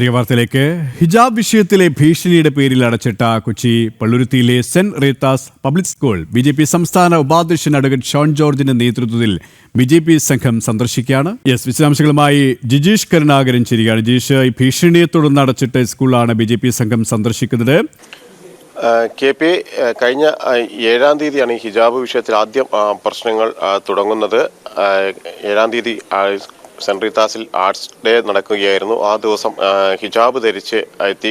തിരികെ വാർത്തയിലേക്ക്. ഹിജാബ് വിഷയത്തിലെ ഭീഷണിയുടെ പേരിൽ അടച്ചിട്ട Kochi പള്ളുരുത്തിയിലെ Saint Rita's public school B J P സംസ്ഥാന ഉപാധ്യക്ഷൻ അഡ്വക്കേറ്റ് ഷോൺ ജോർജിന്റെ നേതൃത്വത്തിൽ ബി ജെ പി സംഘം സന്ദർശിക്കുകയാണ്. യെസ് വിശദാംശങ്ങളുമായി ജിജീഷ് കരുണാകരൻ ചിരിയാണ് ജിജീഷ് ഈ ഭീഷണിയെ തുടർന്ന് അടച്ചിട്ട സ്കൂളാണ് ബി ജെ പി സംഘം സന്ദർശിക്കുന്നത്. കെ പി കഴിഞ്ഞ ഏഴാം തീയതിയാണ് ഈ ഹിജാബ് വിഷയത്തിൽ ആദ്യം പ്രശ്നങ്ങൾ തുടങ്ങുന്നത്. ഏഴാം തീയതി സെന്റ് റീത്താസിൽ ആർട്സ് ഡേ നടക്കുകയായിരുന്നു. ആ ദിവസം ഹിജാബ് ധരിച്ച് എത്തി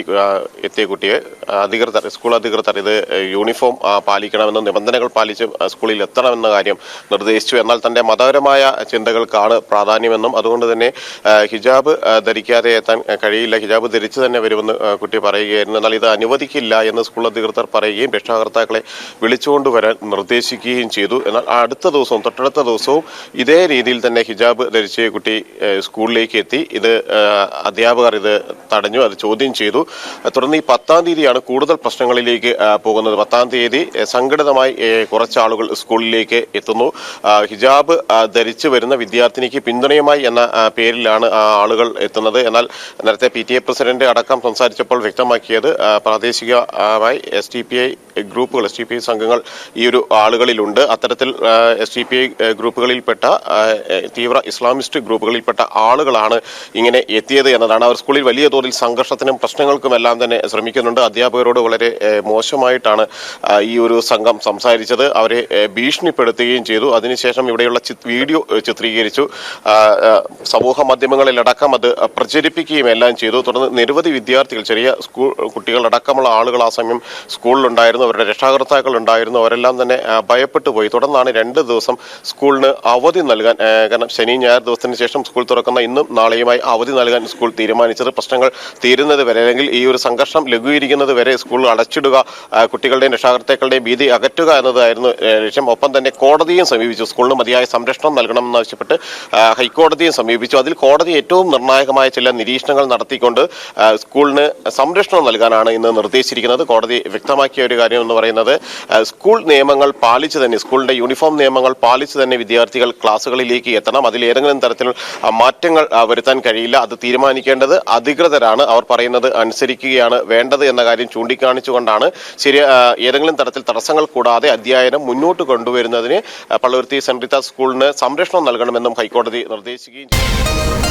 എത്തിയ കുട്ടിയെ അധികൃതർ സ്കൂൾ അധികൃതർ ഇത് യൂണിഫോം പാലിക്കണമെന്ന് നിബന്ധനകൾ പാലിച്ച് സ്കൂളിൽ എത്തണമെന്ന കാര്യം നിർദ്ദേശിച്ചു. എന്നാൽ തന്റെ മതപരമായ ചിന്തകൾക്കാണ് പ്രാധാന്യമെന്നും അതുകൊണ്ട് തന്നെ ഹിജാബ് ധരിക്കാതെ എത്താൻ കഴിയില്ല. ഹിജാബ് ധരിച്ച് തന്നെ വരുമെന്ന് കുട്ടി പറയുകയായിരുന്നു. എന്നാൽ ഇത് അനുവദിക്കില്ല എന്ന് സ്കൂൾ അധികൃതർ പറയുകയും രക്ഷാകർത്താക്കളെ വിളിച്ചുകൊണ്ട് വരാൻ നിർദ്ദേശിക്കുകയും ചെയ്തു. എന്നാൽ അടുത്ത ദിവസവും തൊട്ടടുത്ത ദിവസവും ഇതേ രീതിയിൽ തന്നെ ഹിജാബ് ധരിച്ച് കുട്ടി സ്കൂളിലേക്ക് എത്തി. ഇത് അധ്യാപകർ ഇത് തടഞ്ഞു അത് ചോദ്യം ചെയ്തു. തുടർന്ന് ഈ പത്താം തീയതിയാണ് കൂടുതൽ പ്രശ്നങ്ങളിലേക്ക് പോകുന്നത്. പത്താം തീയതി സംഘടിതമായി കുറച്ചാളുകൾ സ്കൂളിലേക്ക് എത്തുന്നു. ഹിജാബ് ധരിച്ചു വരുന്ന വിദ്യാർത്ഥിനിക്ക് പിന്തുണയുമായി എന്ന പേരിലാണ് ആളുകൾ എത്തുന്നത്. എന്നാൽ നേരത്തെ പി ടി എ പ്രസിഡന്റ് അടക്കം സംസാരിച്ചപ്പോൾ വ്യക്തമാക്കിയത് പ്രാദേശികമായി എസ് ടി പി ഐ ഗ്രൂപ്പുകൾ എസ് ടി പി ഐ സംഘങ്ങൾ ഈ ഒരു ആളുകളിലുണ്ട്. അത്തരത്തിൽ എസ് ടി പി ഐ ഗ്രൂപ്പുകളിൽപ്പെട്ട തീവ്ര ഇസ്ലാമിസ്റ്റ് ഗ്രൂപ്പുകളിൽപ്പെട്ട ആളുകളാണ് ഇങ്ങനെ എത്തിയത് എന്നതാണ്. അവർ സ്കൂളിൽ വലിയ തോതിൽ സംഘർഷത്തിനും പ്രശ്നങ്ങൾക്കും എല്ലാം തന്നെ ശ്രമിക്കുന്നുണ്ട്. അധ്യാപകരോട് വളരെ മോശമായിട്ടാണ് ഈ ഒരു സംഘം സംസാരിച്ചത്. അവരെ ഭീഷണിപ്പെടുത്തുകയും ചെയ്തു. അതിനുശേഷം ഇവിടെയുള്ള വീഡിയോ ചിത്രീകരിച്ചു. സമൂഹ മാധ്യമങ്ങളിലടക്കം അത് പ്രചരിപ്പിക്കുകയും എല്ലാം ചെയ്തു. തുടർന്ന് നിരവധി വിദ്യാർത്ഥികൾ ചെറിയ സ്കൂൾ കുട്ടികളടക്കമുള്ള ആളുകൾ ആ സമയം സ്കൂളിലുണ്ടായിരുന്നു. അവരുടെ രക്ഷാകർത്താക്കൾ ഉണ്ടായിരുന്നു. അവരെല്ലാം തന്നെ ഭയപ്പെട്ടു പോയി. തുടർന്നാണ് രണ്ട് ദിവസം സ്കൂളിന് അവധി നൽകാൻ കാരണം ശനി ഞായർ ദിവസത്തിന് ശേഷം സ്കൂൾ തുറക്കുന്ന ഇന്നും നാളെയുമായി അവധി നൽകാൻ സ്കൂൾ തീരുമാനിച്ചത്. പ്രശ്നങ്ങൾ തീരുന്നത് വരെ അല്ലെങ്കിൽ ഈ ഒരു സംഘർഷം ലഘൂകരിക്കുന്നത് വരെ സ്കൂൾ അടച്ചിടുക കുട്ടികളുടെയും രക്ഷാകർത്താക്കളുടെയും ഭീതി അകറ്റുക എന്നതായിരുന്നു ലക്ഷ്യം. ഒപ്പം തന്നെ കോടതിയും സമീപിച്ചു. സ്കൂളിന് മതിയായ സംരക്ഷണം നൽകണമെന്നാവശ്യപ്പെട്ട് ഹൈക്കോടതിയും സമീപിച്ചു. അതിൽ കോടതി ഏറ്റവും നിർണായകമായ ചില നിരീക്ഷണങ്ങൾ നടത്തിക്കൊണ്ട് സ്കൂളിന് സംരക്ഷണം നൽകാനാണ് ഇന്ന് നിർദ്ദേശിച്ചിരിക്കുന്നത്. കോടതി വ്യക്തമാക്കിയ ഒരു കാര്യം എന്ന് പറയുന്നത് സ്കൂൾ നിയമങ്ങൾ പാലിച്ച് തന്നെ സ്കൂളിന്റെ യൂണിഫോം നിയമങ്ങൾ പാലിച്ച് തന്നെ വിദ്യാർത്ഥികൾ ക്ലാസ്സുകളിലേക്ക് എത്തണം. അതിൽ ഏതെങ്കിലും തരത്തിൽ മാറ്റങ്ങൾ വരുത്താൻ കഴിയില്ല. അത് തീരുമാനിക്കേണ്ടത് അധികൃതരാണ്. അവർ പറയുന്നത് അനുസരിക്കുകയാണ് വേണ്ടത് എന്ന കാര്യം ചൂണ്ടിക്കാണിച്ചുകൊണ്ടാണ്. ശരി ഏതെങ്കിലും തരത്തിൽ തടസ്സങ്ങൾ കൂടാതെ അധ്യയനം മുന്നോട്ട് കൊണ്ടുവരുന്നതിന് പള്ളുരുത്തി സെന്റ് റീത്ത സ്കൂളിന് സംരക്ഷണം നൽകണമെന്നും ഹൈക്കോടതി നിർദ്ദേശിക്കുകയും ചെയ്തു.